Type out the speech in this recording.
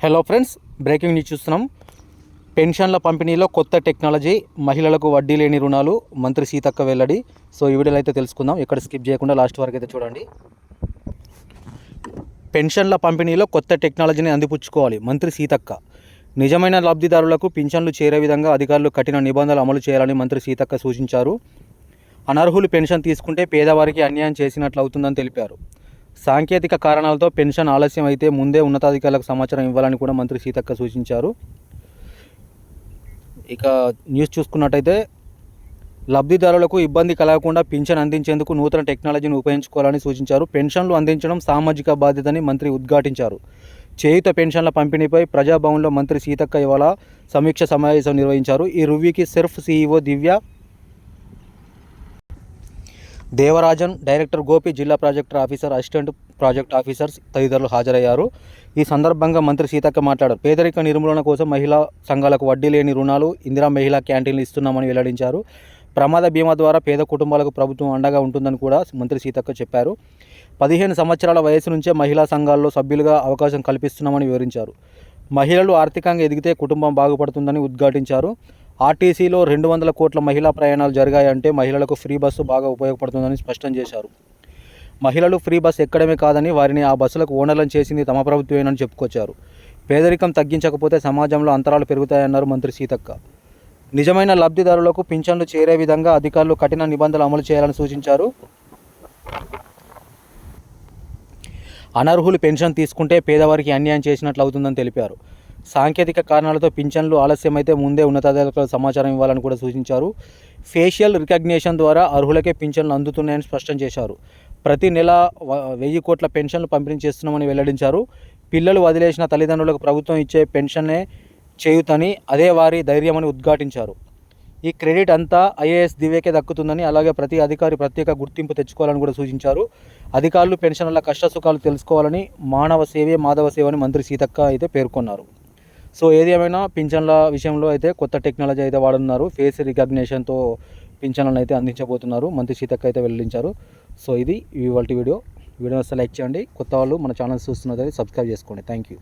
Hello friends breaking news చూస్తున్నాం. పెన్షన్ల పంపిణీలో కొత్త టెక్నాలజీ మహిళలకు వడ్డీ లేని రుణాలు మంత్రి సీతక్క వెల్లడి. సో ఈ వీడియోలో అయితే తెలుసుకుందాం. ఇక్కడ స్కిప్ చేయకుండా లాస్ట్ వరకు అయితే చూడండి. పెన్షన్ల పంపిణీలో కొత్త టెక్నాలజీని అందిపుచ్చుకోవాలి మంత్రి సీతక్క. నిజమైన లబ్ధిదారులకు పింఛన్లు చేరే విధంగా అధికారులు కఠిన నిబంధనలు అమలు చేయాలని మంత్రి సీతక్క సూచించారు. అనర్హులు పెన్షన్ తీసుకుంటే పేదవారికి అన్యాయం చేసినట్లు అవుతుందని తెలిపారు. సాంకేతిక కారణాలతో పెన్షన్ ఆలస్యం అయితే ముందే ఉన్నతాధికారులకు సమాచారం ఇవ్వాలని కూడా మంత్రి సీతక్క సూచించారు. ఇక న్యూస్ చూసుకున్నట్టయితే లబ్ధిదారులకు ఇబ్బంది కలగకుండా పింఛన్ అందించేందుకు నూతన టెక్నాలజీని ఉపయోగించుకోవాలని సూచించారు. పెన్షన్లు అందించడం సామాజిక బాధ్యతని మంత్రి ఉద్ఘాటించారు. చేయుత పెన్షన్ల పంపిణీపై ప్రజాభవన్లో మంత్రి సీతక్క ఇవాళ సమీక్ష సమావేశం నిర్వహించారు. ఈ రివ్యూకి SERP CEO Divya Devarajan director Gopi జిల్లా projector officer assistant project officers తదితరులు హాజరయ్యారు. ఈ సందర్భంగా మంత్రి సీతక్క మాట్లాడారు. పేదరిక నిర్మూలన కోసం మహిళా సంఘాలకు వడ్డీ లేని రుణాలు ఇందిరా మహిళా క్యాంటీన్లు ఇస్తున్నామని వెల్లడించారు. ప్రమాద బీమా ద్వారా పేద కుటుంబాలకు ప్రభుత్వం అండగా ఉంటుందని కూడా మంత్రి సీతక్క చెప్పారు. పదిహేను సంవత్సరాల వయసు నుంచే మహిళా సంఘాల్లో సభ్యులుగా అవకాశం కల్పిస్తున్నామని వివరించారు. మహిళలు ఆర్థికంగా ఎదిగితే కుటుంబం బాగుపడుతుందని ఉద్ఘాటించారు. ఆర్టీసీలో రెండు వందల కోట్ల మహిళా ప్రయాణాలు జరిగాయంటే మహిళలకు ఫ్రీ బస్సు బాగా ఉపయోగపడుతుందని స్పష్టం చేశారు. మహిళలు ఫ్రీ బస్ ఎక్కడమే కాదని వారిని ఆ బస్సులకు ఓనర్లను చేసింది తమ ప్రభుత్వమేనని చెప్పుకొచ్చారు. పేదరికం తగ్గించకపోతే సమాజంలో అంతరాలు పెరుగుతాయన్నారు మంత్రి సీతక్క. నిజమైన లబ్ధిదారులకు పింఛన్లు చేరే విధంగా అధికారులు కఠిన నిబంధనలు అమలు చేయాలని సూచించారు. అనర్హులు పెన్షన్ తీసుకుంటే పేదవారికి అన్యాయం చేసినట్లు అవుతుందని తెలిపారు. సాంకేతిక కారణాలతో పింఛన్లు ఆలస్యమైతే ముందే ఉన్నతాధికారులకు సమాచారం ఇవ్వాలని కూడా సూచించారు. ఫేషియల్ రికగ్నేషన్ ద్వారా అర్హులకే పింఛన్లు అందుతున్నాయని స్పష్టం చేశారు. ప్రతి నెల వెయ్యి కోట్ల పెన్షన్లు పంపిణీ చేస్తున్నామని వెల్లడించారు. పిల్లలు వదిలేసిన తల్లిదండ్రులకు ప్రభుత్వం ఇచ్చే పెన్షన్నే చేయుతని అదే వారి ధైర్యమని ఉద్ఘాటించారు. ఈ క్రెడిట్ అంతా ఐఏఎస్ దివేకే దక్కుతుందని అలాగే ప్రతి అధికారి ప్రత్యేక గుర్తింపు తెచ్చుకోవాలని కూడా సూచించారు. అధికారులు పెన్షన్ల కష్టసుఖాలు తెలుసుకోవాలని మానవ సేవే మాధవ సేవ అని మంత్రి సీతక్క అయితే పేర్కొన్నారు. సో ఏది ఏమైనా పింఛన్ల విషయంలో అయితే కొత్త టెక్నాలజీ అయితే వాడున్నారు ఫేస్ రికగ్నేషన్తో పింఛన్లను అయితే అందించబోతున్నారు. మంత్రి సీతక్క అయితే వెల్లడించారు. సో ఇది ఇవాళ వీడియో. వీడియో వస్తే లైక్ చేయండి. కొత్త వాళ్ళు మన ఛానల్ చూస్తున్నది సబ్స్క్రైబ్ చేసుకోండి. Thank you